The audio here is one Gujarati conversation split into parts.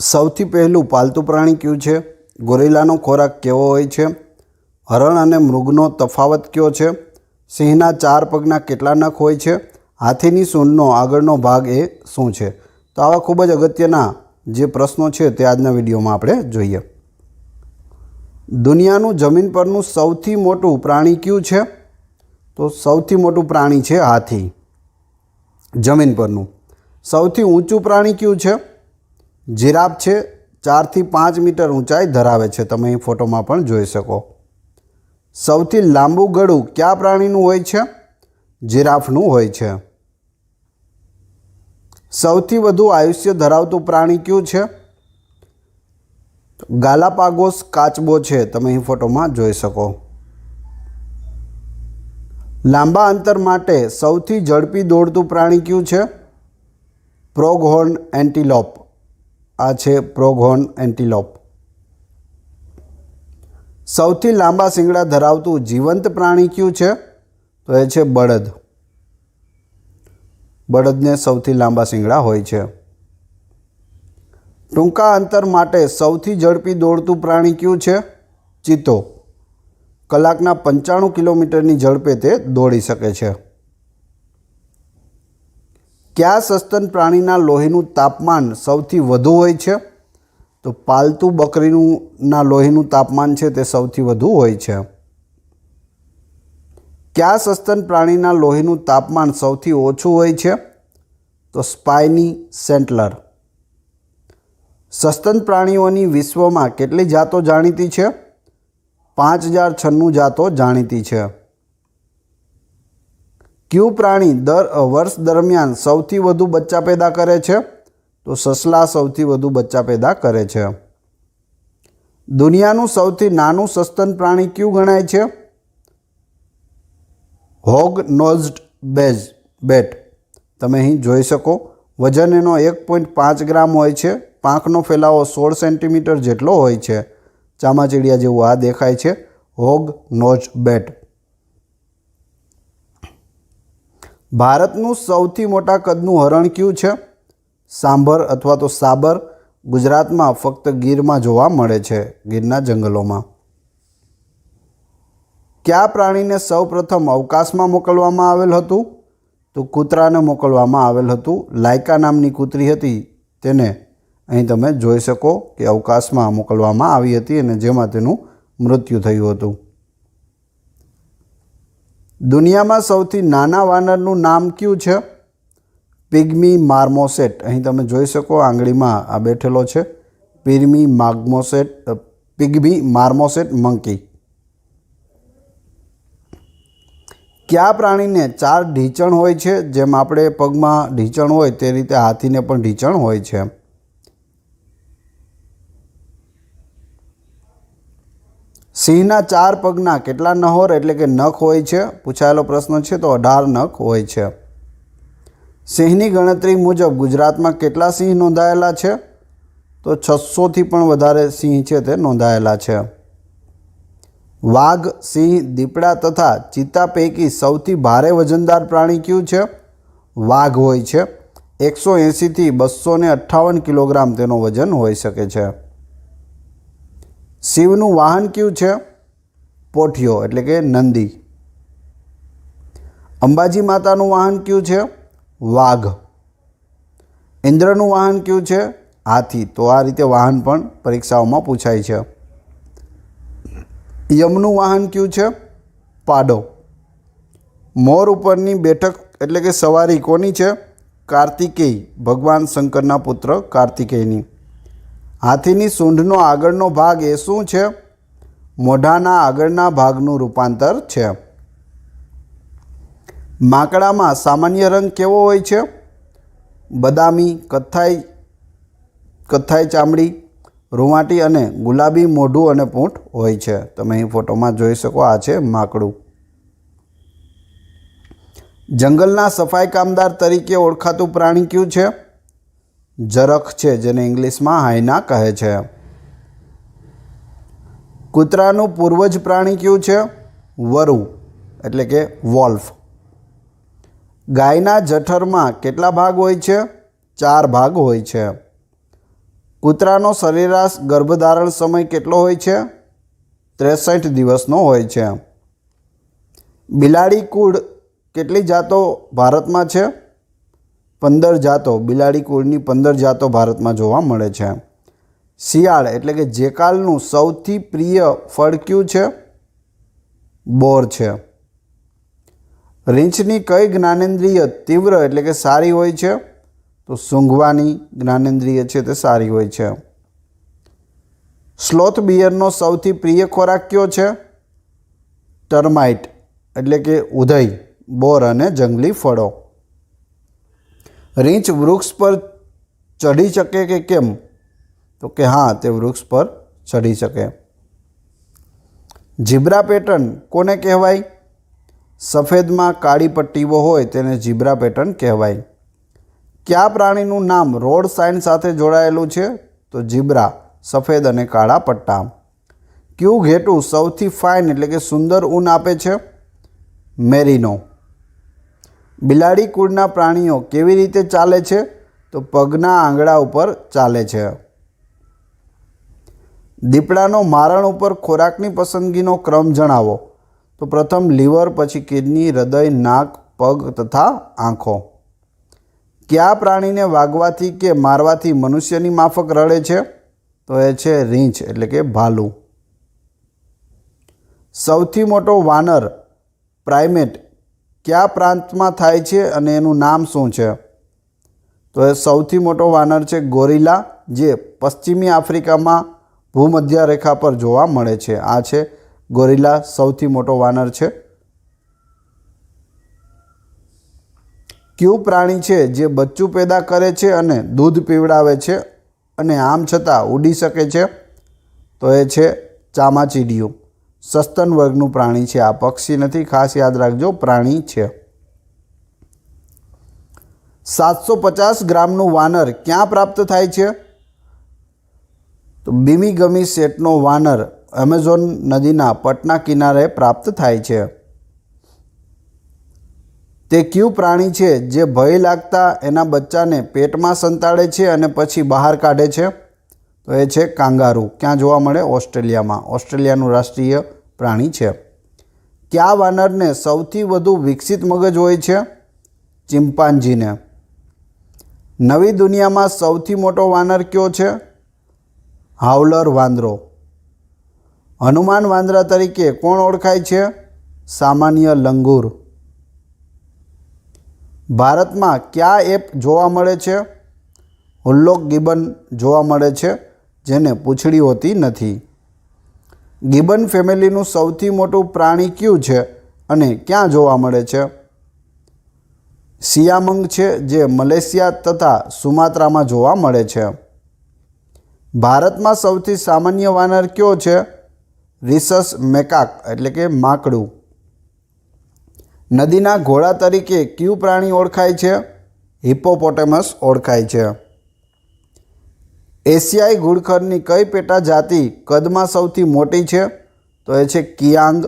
સૌથી પહેલું પાલતુ પ્રાણી કયું છે? ગોરેલાનો ખોરાક કેવો હોય છે? હરણ અને મૃગનો તફાવત કયો છે? સિંહના ચાર પગના કેટલા નખ હોય છે? હાથીની સૂંઢનો આગળનો ભાગ એ શું છે? તો આવા ખૂબ જ અગત્યના જે પ્રશ્નો છે તે આજના વિડીયોમાં આપણે જોઈએ. દુનિયાનું જમીન પરનું સૌથી મોટું પ્રાણી કયું છે? તો સૌથી મોટું પ્રાણી છે હાથી. જમીન પરનું. સૌથી ઊંચું પ્રાણી કયું છે? જીરાફ છે, ચારથી પાંચ મીટર ઊંચાઈ ધરાવે છે. તમે એ ફોટોમાં પણ જોઈ શકો. સૌથી લાંબુ ગળું કયા પ્રાણીનું હોય છે? જીરાફનું હોય છે. સૌથી વધુ આયુષ્ય ધરાવતું પ્રાણી કયું છે? ગાલાપાગોસ કાચબો છે. તમે અહીં ફોટોમાં જોઈ શકો. લાંબા અંતર માટે સૌથી ઝડપી દોડતું પ્રાણી કયું છે? પ્રોગહોર્ન એન્ટીલોપ. આ છે પ્રોઘોન એન્ટીલોપ. સૌથી લાંબા શિંગડા ધરાવતું જીવંત પ્રાણી કયું છે? તો એ છે બળદ. બળદને સૌથી લાંબા શિંગડા હોય છે. ટૂંકા અંતર માટે સૌથી ઝડપી દોડતું પ્રાણી કયું છે? ચિત્તો. કલાકના પંચાણું કિલોમીટરની ઝડપે તે દોડી શકે છે. કયા સસ્તન પ્રાણીના લોહીનું તાપમાન સૌથી વધુ હોય છે? તો પાલતુ બકરીનું ના લોહીનું તાપમાન છે તે સૌથી વધુ હોય છે. કયા સસ્તન પ્રાણીના લોહીનું તાપમાન સૌથી ઓછું હોય છે? તો સ્પાઇની સેન્ટલર. સસ્તન પ્રાણીઓની વિશ્વમાં કેટલી જાતો જાણીતી છે? પાંચ હજાર છન્નું જાતો જાણીતી છે. કયું પ્રાણી દર વર્ષ દરમિયાન સૌથી વધુ બચ્ચા પેદા કરે છે? તો સસલા સૌથી વધુ બચ્ચા પેદા કરે છે. દુનિયાનું સૌથી નાનું સસ્તન પ્રાણી કયું ગણાય છે? Hog nosed bees bat. તમે અહીં જોઈ શકો, વજન એનો એક પોઈન્ટ પાંચ ગ્રામ હોય છે, પાંખનો ફેલાવો સોળ સેન્ટીમીટર જેટલો હોય છે. ચામાચીડિયા જેવું આ દેખાય છે, હોગ નોઝ બેટ. ભારતનું સૌથી મોટા કદનું હરણ કયું છે? સાંભર અથવા તો સાબર ગુજરાતમાં ફક્ત ગીરમાં જોવા મળે છે, ગીરના જંગલોમાં. કયા પ્રાણીને સૌપ્રથમ અવકાશમાં મોકલવામાં આવેલ હતું? તો કૂતરાને મોકલવામાં આવેલ હતું. લાયકા નામની કૂતરી હતી. તેને અહીં તમે જોઈ શકો કે અવકાશમાં મોકલવામાં આવી હતી અને જેમાં તેનું મૃત્યુ થયું હતું. દુનિયામાં સૌથી નાના વાનરનું નામ કયું છે? પિગ્મી માર્મોસેટ. અહીં તમે જોઈ શકો આંગળીમાં આ બેઠેલો છે. Pygmy marmoset pygmy marmoset monkey. કયા પ્રાણીને ચાર ઢીંચણ હોય છે? જેમ આપણે પગમાં ઢીંચણ હોય તે રીતે હાથીને પણ ઢીંચણ હોય છે. સિંહના ચાર પગના કેટલા નહોર એટલે કે નખ હોય છે? પૂછાયેલો પ્રશ્ન છે તો અઢાર નખ હોય છે. સિંહની ગણતરી મુજબ ગુજરાતમાં કેટલા સિંહ નોંધાયેલા છે? તો છસોથી પણ વધારે સિંહ છે તે નોંધાયેલા છે. વાઘ, સિંહ, દીપડા તથા ચિત્તા પૈકી સૌથી ભારે વજનદાર પ્રાણી કયું છે? વાઘ હોય છે. એકસો એંસીથી બસો અઠ્ઠાવન કિલોગ્રામ તેનો વજન હોઈ શકે છે. શિવનું વાહન કયું છે? પોઠિયો, એટલે કે નંદી. અંબાજી માતાનું વાહન કયું છે? વાઘ. ઇન્દ્રનું વાહન કયું છે? હાથી. તો આ રીતે વાહન પણ પરીક્ષાઓમાં પૂછાય છે. યમનું વાહન કયું છે? પાડો. મોર ઉપરની બેઠક એટલે કે સવારી કોની છે? કાર્તિકેય, ભગવાન શંકરના પુત્ર કાર્તિકેયની. હાથીની સૂંઢનો આગળનો ભાગ એ શું છે? મોઢાના આગળના ભાગનું રૂપાંતર છે. માકડામાં સામાન્ય રંગ કેવો હોય છે? બદામી, કથ્થાઈ કથ્થાઈ ચામડી, રૂવાટી અને ગુલાબી મોઢું અને પૂંઠ હોય છે. તમે અહીં ફોટોમાં જોઈ શકો આ છે માકડું. જંગલના સફાઈ કામદાર તરીકે ઓળખાતું પ્રાણી કયું છે? જરખ છે, જેને ઇંગ્લિશમાં હાયના કહે છે. કૂતરાનું પૂર્વજ પ્રાણી કયું છે? વરુ, એટલે કે વોલ્ફ. ગાયના જઠરમાં કેટલા ભાગ હોય છે? ચાર ભાગ હોય છે. કૂતરાનો સરેરાશ ગર્ભધારણ સમય કેટલો હોય છે? ત્રેસઠ દિવસનો હોય છે. બિલાડી કુળ કેટલી જાતો ભારતમાં છે? પંદર જાતો, બિલાડી કુળની પંદર જાતો ભારતમાં જોવા મળે છે. શિયાળ એટલે કે જેકાલનું સૌથી પ્રિય ફળ કયું છે? બોર છે. રીંછની કઈ જ્ઞાનેન્દ્રિય તીવ્ર એટલે કે સારી હોય છે? તો સૂંઘવાની જ્ઞાનેન્દ્રિય છે તે સારી હોય છે. સ્લોથ બિયરનો સૌથી પ્રિય ખોરાક કયો છે? ટર્માઇટ એટલે કે ઉધઈ, બોર અને જંગલી ફળો. રીંછ વૃક્ષ પર ચઢી શકે કે કેમ? તો કે હા, તે વૃક્ષ પર ચઢી શકે. જીબ્રા પેટર્ન કોને કહેવાય? સફેદમાં કાળી પટ્ટીઓ હોય તેને જીબ્રા પેટર્ન કહેવાય. કયા પ્રાણીનું નામ રોડ સાઇન સાથે જોડાયેલું છે? તો જીબ્રા સફેદ અને કાળા પટ્ટા. ક્યુ ઘેટું સૌથી ફાઇન એટલે કે સુંદર ઊન આપે છે? મેરીનો. બિલાડી કુળના પ્રાણીઓ કેવી રીતે ચાલે છે? તો પગના આંગળા ઉપર ચાલે છે. દીપડાનો મારણ ઉપર ખોરાકની પસંદગીનો ક્રમ જણાવો. તો પ્રથમ લીવર, પછી કિડની, હૃદય, નાક, પગ તથા આંખો. કયા પ્રાણીને વાગવાથી કે મારવાથી મનુષ્યની માફક રડે છે? તો એ છે રીંછ, એટલે કે ભાલુ. સૌથી મોટો વાનર, પ્રાઇમેટ કયા પ્રાંતમાં થાય છે અને એનું નામ શું છે? તો એ સૌથી મોટો વાનર છે ગોરિલા, જે પશ્ચિમી આફ્રિકામાં ભૂમધ્ય રેખા પર જોવા મળે છે. આ છે ગોરિલા સૌથી મોટો વાનર છે. કયું પ્રાણી છે જે બચ્ચું પેદા કરે છે અને દૂધ પીવડાવે છે અને આમ છતાં ઉડી શકે છે? તો એ છે ચામાચીડિયું. સસ્તન વર્ગનું પ્રાણી છે. આ પક્ષી નથી. ખાસ યાદ રાખજો, પ્રાણી છે. સાતસો પચાસ ગ્રામનું વાનર ક્યાં પ્રાપ્ત થાય છે? તો બીમી ગમી સેટનો વાનર એમેઝોન નદીના પટના કિનારે પ્રાપ્ત થાય છે. તે કયું પ્રાણી છે? જે ભય લાગતા એના બચ્ચાને પેટમાં સંતાડે છે અને પછી બહાર કાઢે છે? તો એ છે કાંગારૂ. ક્યાં જોવા મળે? ઓસ્ટ્રેલિયામાં. ઓસ્ટ્રેલિયાનું રાષ્ટ્રીય પ્રાણી છે. કયા વાનરને સૌથી વધુ વિકસિત મગજ હોય છે? ચિમ્પાન્જીને નવી દુનિયામાં સૌથી મોટો વાનર કયો છે? હાવલર વાંદરો. હનુમાન વાંદરા તરીકે કોણ ઓળખાય છે? સામાન્ય લંગૂર. ભારતમાં કયા એપ જોવા મળે છે? હુલ્લોક ગિબન જોવા મળે છે. જેને પૂંછડી હોતી નથી. ગિબન ફેમિલીનું સૌથી મોટું પ્રાણી કયું છે અને ક્યાં જોવા મળે છે? સિયામંગ છે જે મલેશિયા તથા સુમાત્રામાં જોવા મળે છે. ભારતમાં સૌથી સામાન્ય વાનર કયો છે? રિસસ મેકાક એટલે કે માકડું. નદીના ઘોડા તરીકે કયું પ્રાણી ઓળખાય છે? હિપોપોટેમસ ઓળખાય છે. એશિયાઈ ઘુડખરની કઈ પેટા જાતિ કદમાં સૌથી મોટી છે? તો એ છે કિયાંગ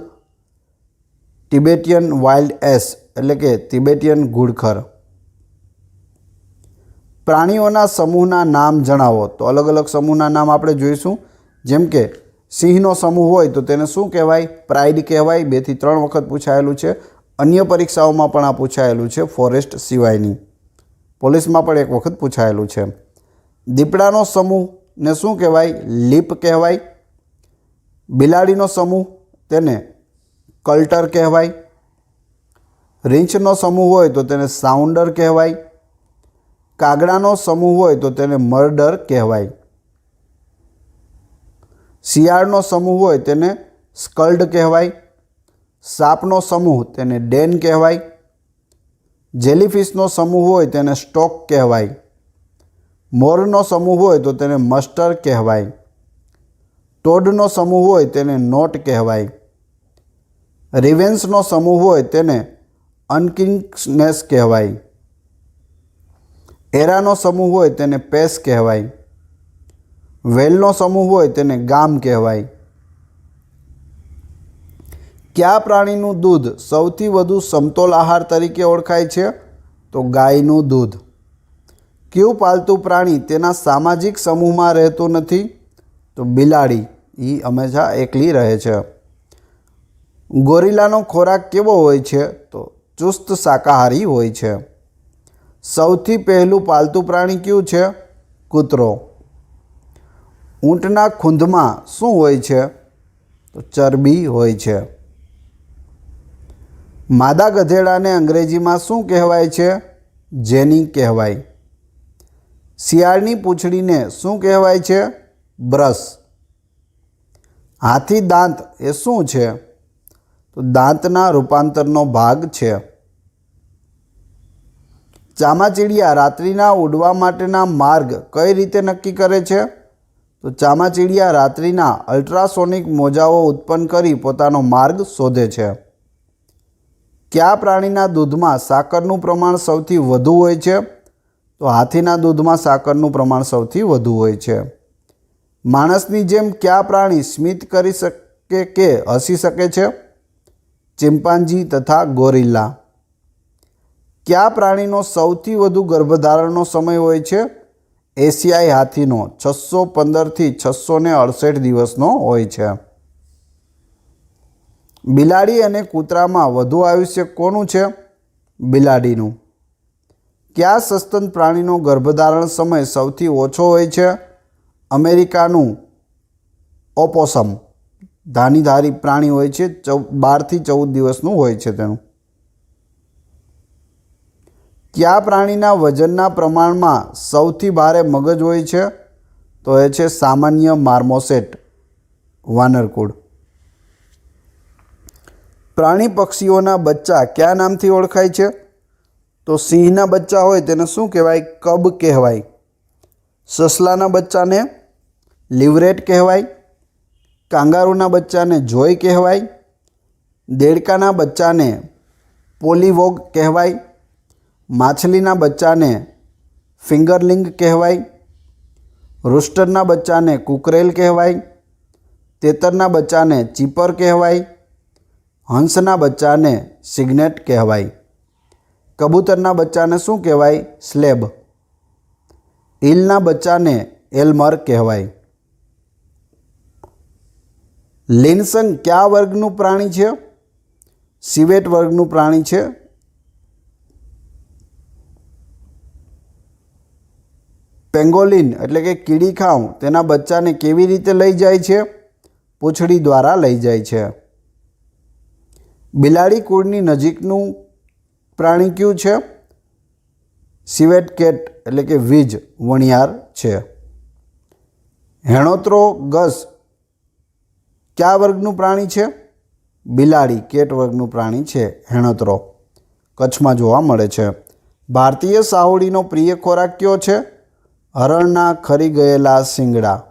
ટિબેટિયન વાઇલ્ડ એસ, એટલે કે તિબેટિયન ઘુડખર પ્રાણીઓના સમૂહના નામ જણાવો. તો અલગ અલગ સમૂહના નામ આપણે જોઈશું. જેમ કે સિંહનો સમૂહ હોય તો તેને શું કહેવાય? પ્રાઇડ કહેવાય. બેથી ત્રણ વખત પૂછાયેલું છે. અન્ય પરીક્ષાઓમાં પણ આ પૂછાયેલું છે ફોરેસ્ટ સિવાયની. પોલીસમાં પણ એક વખત પૂછાયેલું છે. દીપડાનો સમૂહને શું કહેવાય? લીપ કહેવાય. બિલાડીનો સમૂહ તેને કલ્ટર કહેવાય. રીંછનો સમૂહ હોય તો તેને સાઉન્ડર કહેવાય. કાગડાનો સમૂહ હોય તો તેને મર્ડર કહેવાય. શિયાળનો સમૂહ હોય તેને સ્કલ્ડ કહેવાય. સાપનો સમૂહ તેને ડેન કહેવાય. જેલીફિશનો સમૂહ હોય તેને સ્ટોક કહેવાય. મોરનો સમૂહ હોય તો તેને મસ્ટર કહેવાય. ટોડનો સમૂહ હોય તેને નોટ કહેવાય. રિવેન્સનો સમૂહ હોય તેને અનકિંગનેસ કહેવાય. એરાનો સમૂહ હોય તેને પેસ કહેવાય. વેલનો સમૂહ હોય તેને ગામ કહેવાય. કયા પ્રાણીનું દૂધ સૌથી વધુ સમતોલ આહાર તરીકે ઓળખાય છે? તો ગાયનું દૂધ. કયું પાલતુ પ્રાણી તેના સામાજિક સમૂહમાં રહેતું નથી? તો બિલાડી એ હંમેશા એકલી રહે છે. ગોરિલાનો ખોરાક કેવો હોય છે? તો ચુસ્ત શાકાહારી હોય છે. સૌથી પહેલું પાલતુ પ્રાણી કયું છે? કૂતરો. ઊંટના ખૂંધમાં શું હોય છે? તો ચરબી હોય છે. માદા ગધેડાને અંગ્રેજીમાં શું કહેવાય છે? જેની કહેવાય. શિયાળની પૂંછડીને શું કહેવાય છે? બ્રશ. હાથી દાંત એ શું છે? તો દાંતના રૂપાંતરનો ભાગ છે. ચામાચીડિયા રાત્રિના ઉડવા માટેના માર્ગ કઈ રીતે નક્કી કરે છે? તો ચામાચીડિયા રાત્રિના અલ્ટ્રાસોનિક મોજાઓ ઉત્પન્ન કરી પોતાનો માર્ગ શોધે છે. કયા પ્રાણીના દૂધમાં સાકરનું પ્રમાણ સૌથી વધુ હોય છે? તો હાથીના દૂધમાં સાકરનું પ્રમાણ સૌથી વધુ હોય છે. માણસની જેમ કયા પ્રાણી સ્મિત કરી શકે કે હસી શકે છે? ચિમ્પાન્જી તથા ગોરિલ્લા કયા પ્રાણીનો સૌથી વધુ ગર્ભધારણનો સમય હોય છે? એશિયાઈ હાથીનો છસો પંદરથી છસો ને અડસઠ દિવસનો હોય છે. બિલાડી અને કૂતરામાં વધુ આયુષ્ય કોનું છે? બિલાડીનું. કયા સસ્તન પ્રાણીનો ગર્ભધારણ સમય સૌથી ઓછો હોય છે? અમેરિકાનું ઓપોસમ, ધાનીધારી પ્રાણી હોય છે, ચૌ, બારથી ચૌદ દિવસનું હોય છે તેનું. કયા પ્રાણીના વજનના પ્રમાણમાં સૌથી ભારે મગજ હોય છે? તો એ છે સામાન્ય માર્મોસેટ, વાનરકુળ. પ્રાણી પક્ષીઓના બચ્ચા કયા નામથી ઓળખાય છે? તો સિંહના બચ્ચા હોય તેને શું કહેવાય? કબ કહેવાય? સસલાના બચ્ચાને લિવરેટ કહેવાય, કાંગારૂના બચ્ચાને જોય કહેવાય, દેડકાના બચ્ચાને પોલીવોગ કહેવાય, માછલીના બચ્ચાને ફિંગરલિંગ કહેવાય, રૂસ્ટરના બચ્ચાને કુકરેલ કહેવાય, તેતરના બચ્ચાને ચીપર કહેવાય, હંસના બચ્ચાને સિગ્નેટ કહેવાય. કબૂતરના બચ્ચાને શું કહેવાય? સ્લેબ. ઈલના બચ્ચાને એલ્મર કહેવાય. લિન્સન કયા વર્ગનું પ્રાણી છે? સિવેટ વર્ગનું પ્રાણી છે. પેંગોલિન એટલે કે કીડી ખાઉં તેના બચ્ચાને કેવી રીતે લઈ જાય છે? પૂંછડી દ્વારા લઈ જાય છે. બિલાડી કુળની નજીકનું પ્રાણી કયું છે? સિવેટ કેટ એટલે કે વીજ વણિયાર છે. હેણોત્રો ગસ કયા વર્ગનું પ્રાણી છે? બિલાડી કેટ વર્ગનું પ્રાણી છે, હેણોત્રો. કચ્છમાં જોવા મળે છે. ભારતીય સાહુડીનો પ્રિય ખોરાક કયો છે? હરણના ખરી ગયેલા શિંગડા.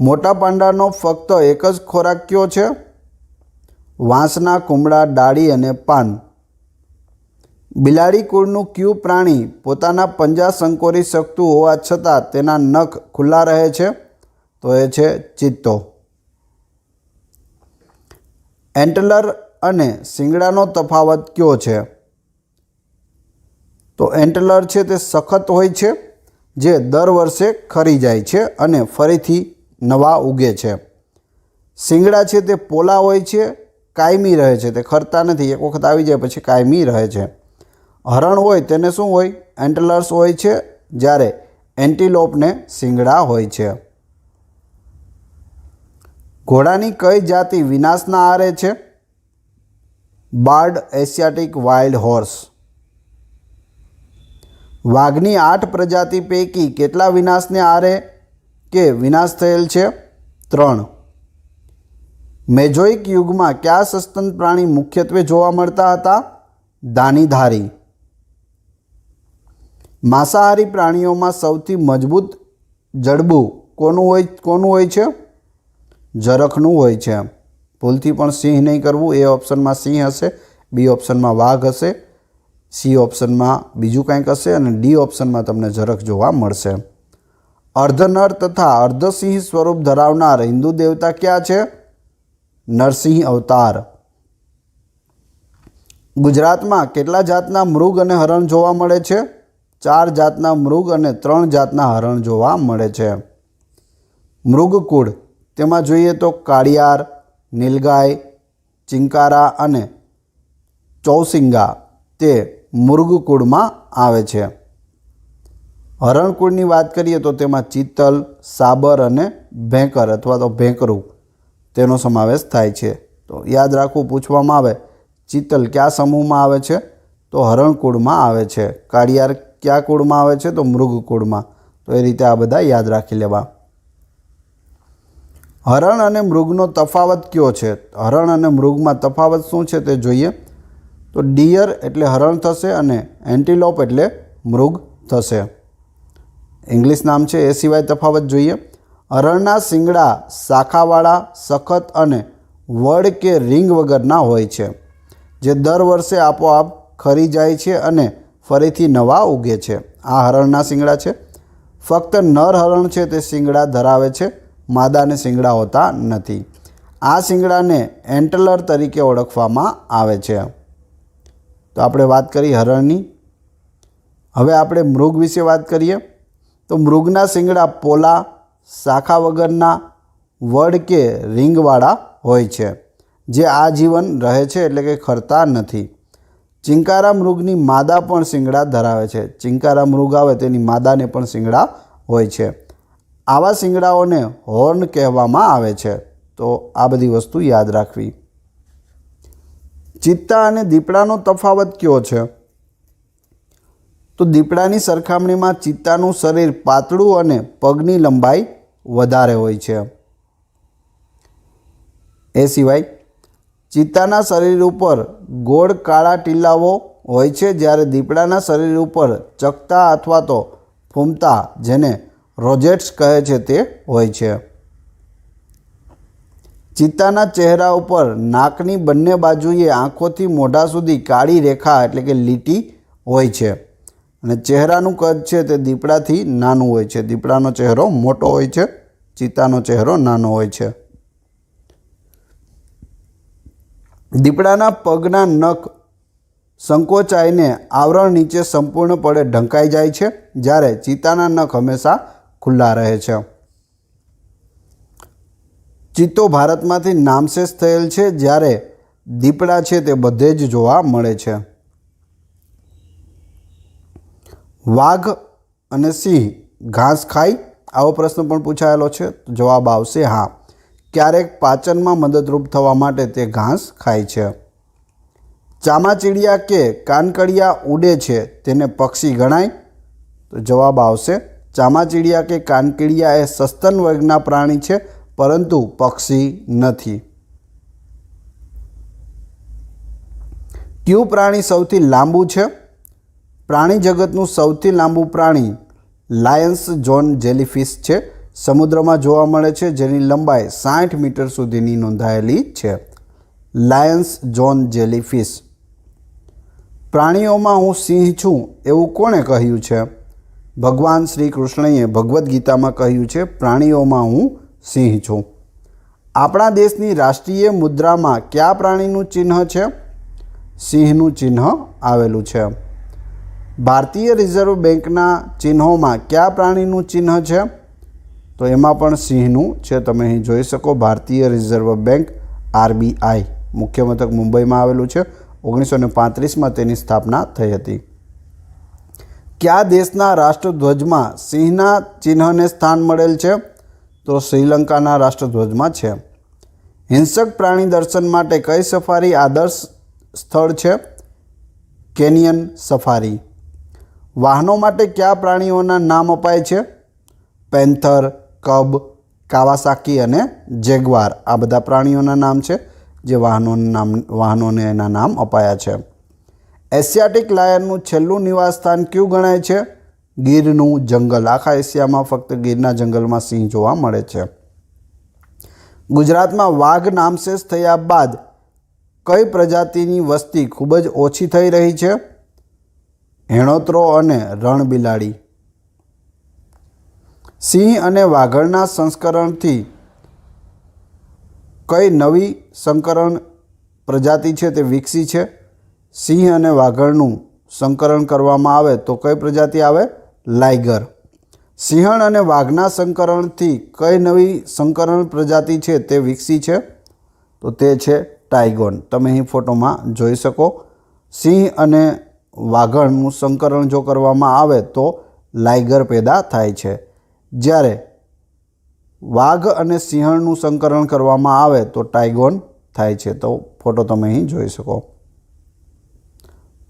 મોટા પાંડાનો ફક્ત એક જ ખોરાક કયો છે? વાંસના કુમળા, ડાળી અને પાન. બિલાડી કુળનું ક્યુ પ્રાણી પોતાના પંજા સંકોરી શકતું હોવા છતાં તેના નખ ખુલ્લા રહે છે, તો એ છે ચિત્તો. એન્ટલર અને શિંગડાનો તફાવત કયો છે? તો એન્ટલર છે તે સખત હોય છે, જે દર વર્ષે ખરી જાય છે અને ફરીથી નવા ઉગે છે. શિંગડા છે તે પોલા હોય છે કાયમી રહે છે, તે ખરતા નથી, એક વખત આવી જાય પછી કાયમી રહે છે. હરણ હોય તેને શું હોય? એન્ટલર્સ હોય છે, જ્યારે એન્ટીલોપને શિંગડા હોય છે. ઘોડાની કઈ જાતિ વિનાશના આરે છે? Bard Asiatic wild horse. વાઘની આઠ પ્રજાતિ પૈકી કેટલા વિનાશને આરે કે વિનાશ થયેલ છે? ત્રણ. મેજોઇક યુગમાં કયા સસ્તન પ્રાણી મુખ્યત્વે જોવા મળતા હતા? દાનીધારી. માંસાહારી પ્રાણીઓમાં સૌથી મજબૂત જડબું કોનું હોય કોનું હોય છે? જરખનું હોય છે. ભૂલથી પણ સિંહ નહીં કરવું. એ ઓપ્શનમાં સિંહ હશે, બી ઓપ્શનમાં વાઘ હશે, સી ઓપ્શનમાં બીજું કંઈક હશે અને ડી ઓપ્શનમાં તમને ઝરખ જોવા મળશે. અર્ધનર તથા અર્ધસિંહ સ્વરૂપ ધરાવનાર હિન્દુ દેવતા ક્યાં છે? નરસિંહ અવતાર. ગુજરાતમાં કેટલા જાતના મૃગ અને હરણ જોવા મળે છે? ચાર જાતના મૃગ અને ત્રણ જાતના હરણ જોવા મળે છે. મૃગકુળ. તેમાં જોઈએ તો કાળિયાર, નીલગાય, ચિંકારા અને ચૌસિંગા તે મૃગકુળમાં આવે છે. હરણકુળની વાત કરીએ તો તેમાં ચિત્તલ, સાબર અને ભેંકર અથવા તો ભેંકરું તેનો સમાવેશ થાય છે. તો યાદ રાખવું, પૂછવામાં આવે, ચિત્તલ કયા સમૂહમાં આવે છે? તો હરણકુળમાં આવે છે. કાળિયાર કયા કુળમાં આવે છે? તો મૃગકુળમાં. તો એ રીતે આ બધા યાદ રાખી લેવા. હરણ અને મૃગનો તફાવત કયો છે? હરણ અને મૃગમાં તફાવત શું છે તે જોઈએ. તો ડિયર એટલે હરણ થશે અને એન્ટીલોપ એટલે મૃગ થશે. ઇંગ્લિશ નામ છે, એ સિવાય તફાવત જોઈએ. હરણના શિંગડા શાખાવાળા, સખત અને વડ કે રિંગ વગરના હોય છે, જે દર વર્ષે આપોઆપ ખરી જાય છે અને ફરીથી નવા ઉગે છે. આ હરણના શિંગડા છે. ફક્ત નર હરણ છે તે શિંગડા ધરાવે છે. માદાને શિંગડા હોતા નથી. આ શિંગડાને એન્ટલર તરીકે ઓળખવામાં આવે છે. તો આપણે વાત કરી હરણની. હવે આપણે મૃગ વિશે વાત કરીએ. તો મૃગના શિંગડા પોલા શાખા વગરના વડ કે રીંગવાળા હોય છે, જે આજીવન રહે છે એટલે કે ખરતા નથી. ચિંકારા મૃગની માદા પણ શિંગડા ધરાવે છે. ચિંકારા મૃગ આવે તેની માદાને પણ શિંગડા હોય છે. આવા શિંગડાઓને હોર્ન કહેવામાં આવે છે. તો આ બધી વસ્તુ યાદ રાખવી. ચિત્તા અને દીપડાનો તફાવત કયો છે? તો દીપડાની સરખામણીમાં ચિત્તાનું શરીર પાતળું અને પગની લંબાઈ વધારે હોય છે. એ સિવાય ચિત્તાના શરીર ઉપર ગોળ કાળા ટીલાઓ હોય છે જ્યારે દીપડાના શરીર ઉપર ચકતા અથવા તો ફૂમતા જેને રોજેટ્સ કહે છે તે હોય છે. ચિત્તાના ચહેરા ઉપર નાકની બંને બાજુએ આંખોથી મોઢા સુધી કાળી રેખા એટલે કે લીટી હોય છે. અને ચહેરાનું કદ છે તે દીપડાથી નાનું હોય છે. દીપડાનો ચહેરો મોટો હોય છે ચિત્તાનો ચહેરો નાનો હોય છે. દીપડાના પગના નખ સંકોચાઈને આવરણ નીચે સંપૂર્ણપણે ઢંકાઈ જાય છે, જ્યારે ચિત્તાના નખ હંમેશા ખુલ્લા રહે છે. ચિત્તો ભારતમાંથી નામશેષ થયેલ છે, જ્યારે દીપડા છે તે બધે જ જોવા મળે છે. વાઘ અને સિંહ ઘાસ ખાય આવો પ્રશ્ન પણ પૂછાયેલો છે. જવાબ આવશે હા. ક્યારેક પાચનમાં મદદરૂપ થવા માટે તે ઘાસ ખાય છે. ચામાચીડિયા કે કાનકડિયા ઉડે છે તેને પક્ષી ગણાય? તો જવાબ આવશે ચામાચીડિયા કે કાનકીડિયા એ સસ્તન વર્ગના પ્રાણી છે, પરંતુ પક્ષી નથી. કયું પ્રાણી સૌથી લાંબુ છે? પ્રાણી જગતનું સૌથી લાંબુ પ્રાણી લાયન્સ જોન જેલીફિશ છે. સમુદ્રમાં જોવા મળે છે જેની લંબાઈ સાઠ મીટર સુધીની નોંધાયેલી છે. Lion's mane jellyfish. પ્રાણીઓમાં હું સિંહ છું એવું કોણે કહ્યું છે? ભગવાન શ્રી કૃષ્ણએ ભગવદ્ ગીતામાં કહ્યું છે, પ્રાણીઓમાં હું સિંહ છું. આપણા દેશની રાષ્ટ્રીય મુદ્રામાં કયા પ્રાણીનું ચિહ્ન છે? સિંહનું ચિહ્ન આવેલું છે. ભારતીય રિઝર્વ બેંકના ચિહ્નોમાં કયા પ્રાણીનું ચિહ્ન છે? તો એમાં પણ સિંહનું છે, તમે અહીં જોઈ શકો. ભારતીય રિઝર્વ બેંક, આરબીઆઈ, મુખ્ય મથક મુંબઈમાં આવેલું છે. ઓગણીસો ને પાંત્રીસમાં તેની સ્થાપના થઈ હતી. કયા દેશના રાષ્ટ્રધ્વજમાં સિંહના ચિહ્નને સ્થાન મળેલ છે? તો શ્રીલંકાના રાષ્ટ્રધ્વજમાં છે. હિંસક પ્રાણી દર્શન માટે કઈ સફારી આદર્શ સ્થળ છે? Canyon safari. વાહનો માટે કયા પ્રાણીઓના નામ અપાય છે? પેન્થર, કબ, કાવાસાકી અને જેગવાર. આ બધા પ્રાણીઓના નામ છે જે વાહનોના નામ, વાહનોને એના નામ અપાયા છે. એશિયાટિક લાયનનું છેલ્લું નિવાસસ્થાન કયું ગણાય છે? ગીરનું જંગલ. આખા એશિયામાં ફક્ત ગીરના જંગલમાં સિંહ જોવા મળે છે. ગુજરાતમાં વાઘ નામશેષ થયા બાદ કઈ પ્રજાતિની વસ્તી ખૂબ જ ઓછી થઈ રહી છે? હેણોત્રો અને રણબિલાડી. સિંહ અને વાઘણના સંસ્કરણથી કઈ નવી સંકરણ પ્રજાતિ છે તે વિકસી છે? સિંહ અને વાઘણનું સંકરણ કરવામાં આવે તો કઈ પ્રજાતિ આવે? લાઇગર સિંહણ અને વાઘના સંકરણથી કઈ નવી સંકરણ પ્રજાતિ છે તે વિકસી છે? તો તે છે ટાઇગોન તમે અહીં ફોટોમાં જોઈ શકો. સિંહ અને વાઘણનું સંકરણ જો કરવામાં આવે તો લાઇગર પેદા થાય છે. જ્યારે વાઘ અને સિંહણનું સંકરણ કરવામાં આવે તો ટાઇગોન થાય છે. તો ફોટો તમે અહીં જોઈ શકો.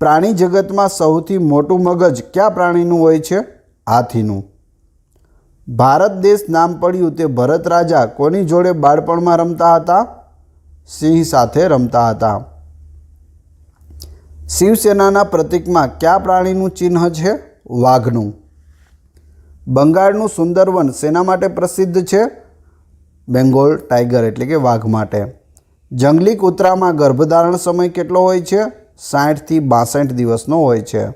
પ્રાણી જગતમાં સૌથી મોટું મગજ કયા પ્રાણીનું હોય છે? હાથીનું. ભારત દેશ નામ પડ્યું તે ભરત રાજા કોની જોડે બાળપણમાં રમતા હતા? સિંહ સાથે રમતા હતા. શિવસેનાના પ્રતીકમાં કયા પ્રાણીનું ચિહ્ન છે? વાઘનું. બંગાળનું સુંદરવન શેના માટે પ્રસિદ્ધ છે? બેંગોલ ટાઈગર એટલે કે વાઘ માટે. જંગલી કૂતરામાં ગર્ભધારણ સમય કેટલો હોય છે? સાઠથી બાસઠ દિવસનો હોય છે.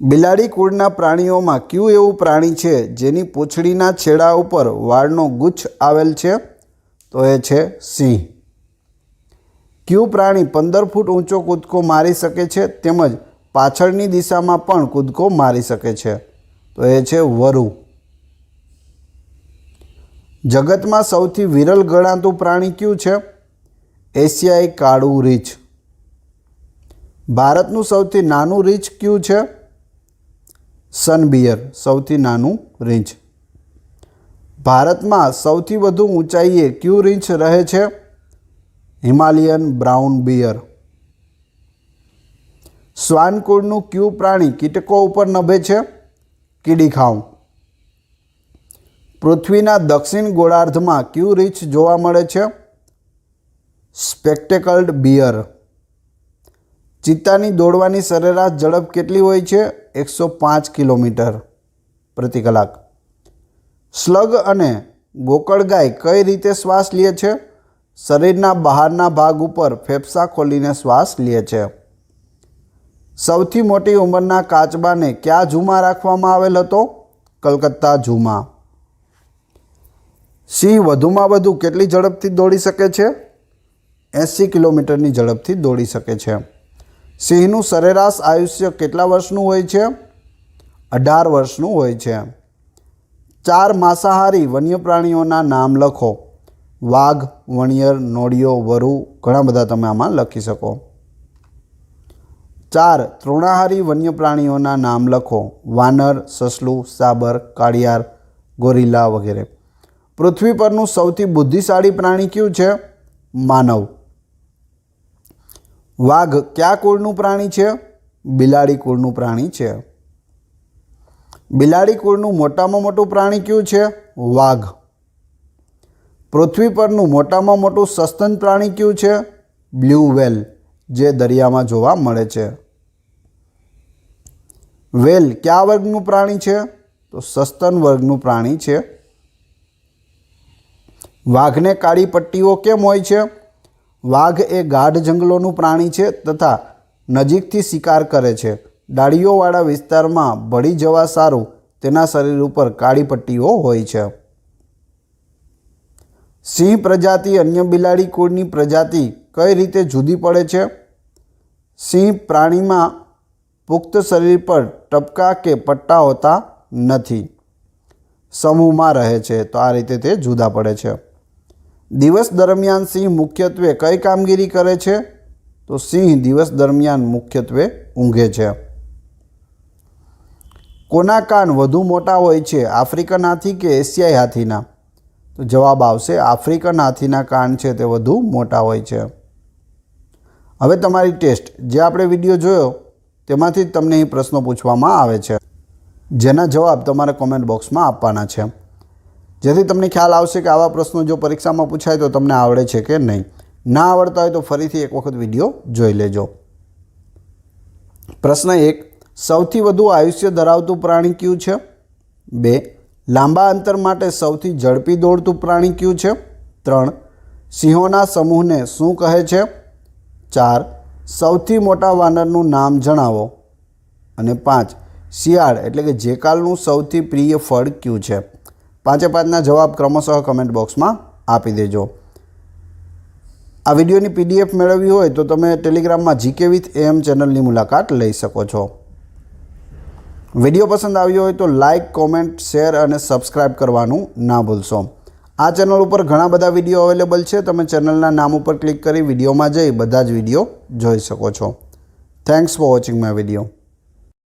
બિલાડી કુળના પ્રાણીઓમાં કયું એવું પ્રાણી છે જેની પૂંછડીના છેડા ઉપર વાળનો ગુચ્છ આવેલ છે? તો એ છે સિંહ. કયું પ્રાણી પંદર ફૂટ ઊંચો કૂદકો મારી શકે છે તેમજ પાછળની દિશામાં પણ કૂદકો મારી શકે છે. તો એ છે વરુ. જગતમાં સૌથી વિરલ ગણાતું પ્રાણી કયું છે? એશિયાઈ કાળું રીંછ. ભારતનું સૌથી નાનું રીંછ કયું છે? સનબિયર, સૌથી નાનું રીંછ. ભારતમાં સૌથી વધુ ઊંચાઈએ ક્યુ રીંછ રહે છે? Himalayan brown bear. શ્વાન ક્યુ પ્રાણી કીટકો ઉપર નભે છે? કીડીખાઉ પૃથ્વીના દક્ષિણ ગોળાર્ધમાં ક્યુ રીંછ જોવા મળે છે? સ્પેક્ટેકલ્ડ બિયર. ચિત્તાની દોડવાની સરેરાશ ઝડપ કેટલી હોય છે? એકસો પાંચ કિલોમીટર પ્રતિ કલાક. સ્લગ અને ગોકળગાય કઈ રીતે શ્વાસ લે છે? શરીરના બહારના ભાગ ઉપર ફેફસા ખોલીને શ્વાસ લે છે. સૌથી મોટી ઉંમરના કાચબાને ક્યાં ઝૂમાં રાખવામાં આવેલ હતો? કલકત્તા ઝૂમાં. સિંહ વધુમાં વધુ કેટલી ઝડપથી દોડી શકે છે? એંસી કિલોમીટરની ઝડપથી દોડી શકે છે. સિંહનું સરેરાશ આયુષ્ય કેટલા વર્ષનું હોય છે? અઢાર વર્ષનું હોય છે. ચાર માંસાહારી વન્ય પ્રાણીઓના નામ લખો. વાઘ, વણિયર, નોળિયો, વરુ ઘણા બધા તમે આમાં લખી શકો. ચાર તૃણાહારી વન્ય પ્રાણીઓના નામ લખો. વાનર, સસલું, સાબર, કાળિયાર ગોરિલ્લા વગેરે. પૃથ્વી પરનું સૌથી બુદ્ધિશાળી પ્રાણી કયું છે? માનવ. વાઘ કયા કુળનું પ્રાણી છે? બિલાડી કુળનું પ્રાણી છે. બિલાડી કુળનું મોટામાં મોટું પ્રાણી કયું છે? વાઘ. પૃથ્વી પરનું મોટામાં મોટું સસ્તન પ્રાણી કયું છે? બ્લુ વેલ, જે દરિયામાં જોવા મળે છે. વેલ કયા વર્ગનું પ્રાણી છે? તો સસ્તન વર્ગનું પ્રાણી છે. વાઘને કાળી પટ્ટીઓ કેમ હોય છે? વાઘ એ ગાઢ જંગલોનું પ્રાણી છે તથા નજીકથી શિકાર કરે છે. ડાળીઓવાળા વિસ્તારમાં ભળી જવા સારું તેના શરીર ઉપર કાળી પટ્ટીઓ હોય છે. સિંહ પ્રજાતિ અન્ય બિલાડી કુળની પ્રજાતિ કઈ રીતે જુદી પડે છે? સિંહ પ્રાણીમાં પુખ્ત શરીર પર ટપકા કે પટ્ટા હોતા નથી. સમૂહમાં રહે છે, તો આ રીતે તે જુદા પડે છે. દિવસ દરમિયાન સિંહ મુખ્યત્વે કઈ કામગીરી કરે છે? તો સિંહ દિવસ દરમિયાન મુખ્યત્વે ઊંઘે છે. કોના કાન વધુ મોટા હોય છે? આફ્રિકન હાથી કે એશિયાઈ હાથીના? તો જવાબ આવશે, આફ્રિકન હાથીના કાન છે તે વધુ મોટા હોય છે. હવે તમારી ટેસ્ટ. જે આપણે વીડિયો જોયો, તેમાંથી જ તમને એ પ્રશ્નો પૂછવામાં આવે છે. જેના જવાબ તમારે કોમેન્ટ બોક્સમાં આપવાના છે. જેથી તમને ખ્યાલ આવશે કે આવા પ્રશ્નો જો પરીક્ષામાં પૂછાય તો તમને આવડે છે કે નહીં. ના આવડતા હોય તો ફરીથી એક વખત વીડિયો જોઈ લેજો. પ્રશ્ન એક, સૌથી વધુ આયુષ્ય ધરાવતું પ્રાણી કયું છે? બે લાંબા અંતર માટે સૌથી ઝડપી દોડતું પ્રાણી કયું છે? ત્રણ, સિંહોના સમૂહને શું કહે છે? ચાર, સૌથી મોટા વાનરનું નામ જણાવો. અને પાંચ, શિયાળ એટલે કે જેકાલનું સૌથી પ્રિય ફળ કયું છે? પાંચે પાંચના જવાબ ક્રમશઃ કમેન્ટ બોક્સમાં આપી દેજો. આ વિડીયોની પીડીએફ મેળવવી હોય તો તમે ટેલિગ્રામમાં જીકે વિથ એમ ચેનલની મુલાકાત લઈ શકો છો. વીડિયો પસંદ આવ્યો હોય તો લાઇક કોમેન્ટ, શેર અને સબસ્ક્રાઇબ કરવાનું ના ભૂલશો. આ ચેનલ ઉપર ઘણા બધા વીડિયો અવેલેબલ છે. તમે ચેનલના નામ ઉપર ક્લિક કરી વિડીયોમાં જઈ બધા જ વીડિયો જોઈ શકો છો. Thanks for watching my video